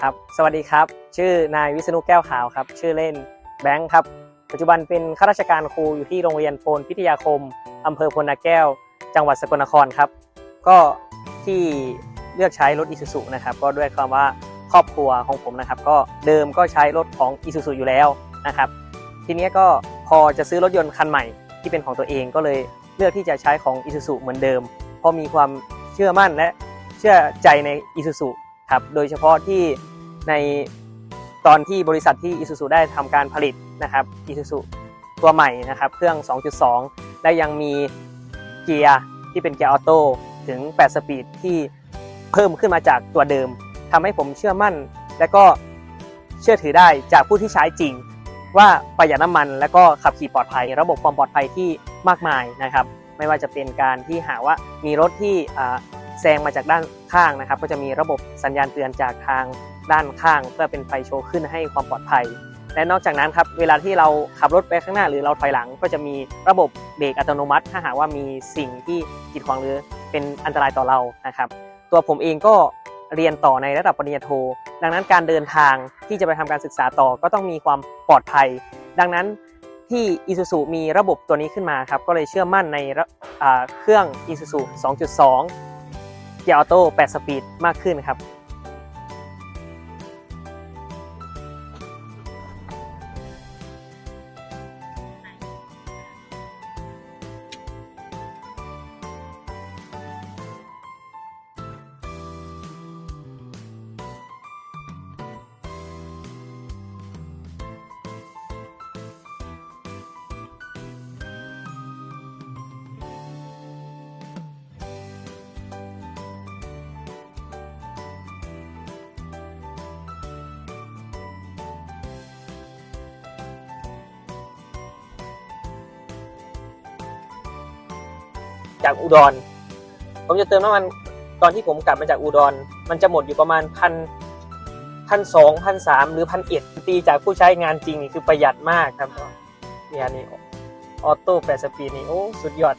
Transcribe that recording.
ครับ สวัสดีครับ ชื่อนายวิษณุแก้วขาวครับ ชื่อเล่นแบงค์ครับ ปัจจุบันเป็นข้าราชการครูอยู่ที่โรงเรียนโพนพิทยาคม อำเภอพลนาแก้ว จังหวัดสกลนครครับ ก็ที่เลือกใช้รถอิซูซุนะครับ ก็ด้วยความว่าครอบครัวของผมนะครับ ก็เดิมก็ใช้รถของอิซูซุอยู่แล้วนะครับ ทีนี้ก็พอจะซื้อรถยนต์คันใหม่ที่เป็นของตัวเองก็เลยเลือกที่จะใช้ของอิซูซุเหมือนเดิม เพราะมีความเชื่อมั่นและเชื่อใจในอิซูซุ ครับโดยเฉพาะที่ในตอนที่บริษัทที่อิซูซุได้ทำการผลิตนะครับอิซูซุตัวใหม่นะครับเครื่อง 2.2 และยังมีเกียร์ที่เป็นเกียร์ออโต้ถึง 8 สปีดที่เพิ่มขึ้นมาจากตัวเดิมทำให้ผมเชื่อมั่น และก็เชื่อถือได้จากผู้ที่ใช้จริง ว่าประหยัดน้ำมัน และก็ขับขี่ปลอดภัย ระบบความปลอดภัยที่มากมายนะครับ ไม่ว่าจะเป็นการที่หาว่ามีรถที่ แซงมาจากด้านข้างนะครับ ก็จะมีระบบสัญญาณเตือนจากทางด้านข้าง เพื่อเป็นไฟโชว์ขึ้นให้ความปลอดภัย และนอกจากนั้นครับเวลาที่เราขับรถไปข้างหน้าหรือเราถอยหลัง ก็จะมีระบบเบรกอัตโนมัติ ถ้าหากว่ามีสิ่งที่กีดขวางหรือเป็นอันตรายต่อเรานะครับ ตัวผมเองก็เรียนต่อในระดับปริญญาโท ดังนั้นการเดินทางที่จะไปทำการศึกษาต่อก็ต้องมีความปลอดภัย ดังนั้นที่ Isuzu มีระบบตัวนี้ขึ้นมาครับ ก็เลยเชื่อมั่นในระอ่าเครื่อง Isuzu 2.2 เกียร์ออโต้8สปีดมากขึ้นครับ จากอุดร ผมจะเติมน้ำมันตอนที่ผมกลับมาจากอุดร มันจะหมดอยู่ประมาณพันพันสองพันสามหรือพันเอ็ดตีจากผู้ใช้งานจริงนี่คือประหยัดมากครับเนี่ยนี่ออโต้แปดสปีดนี่โอ้สุดยอด